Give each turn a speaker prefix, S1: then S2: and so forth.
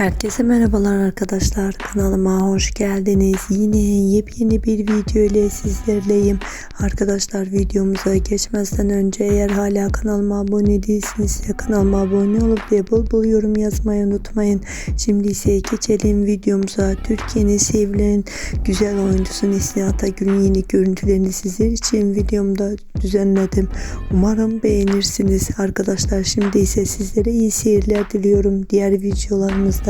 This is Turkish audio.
S1: Herkese merhabalar arkadaşlar. Kanalıma hoş geldiniz. Yine yepyeni bir video ile sizlerleyim. Arkadaşlar videomuza geçmezden önce eğer hala kanalıma abone değilsiniz kanalıma abone olup ve bol bol yorum yazmayı unutmayın. Şimdi ise geçelim videomuza. Türkiye'nin sevilen güzel oyuncusu Neslihan Atagül'ün yeni görüntülerini sizler için videomda düzenledim. Umarım beğenirsiniz arkadaşlar. Şimdi ise sizlere iyi seyirler diliyorum. Diğer videolarımızda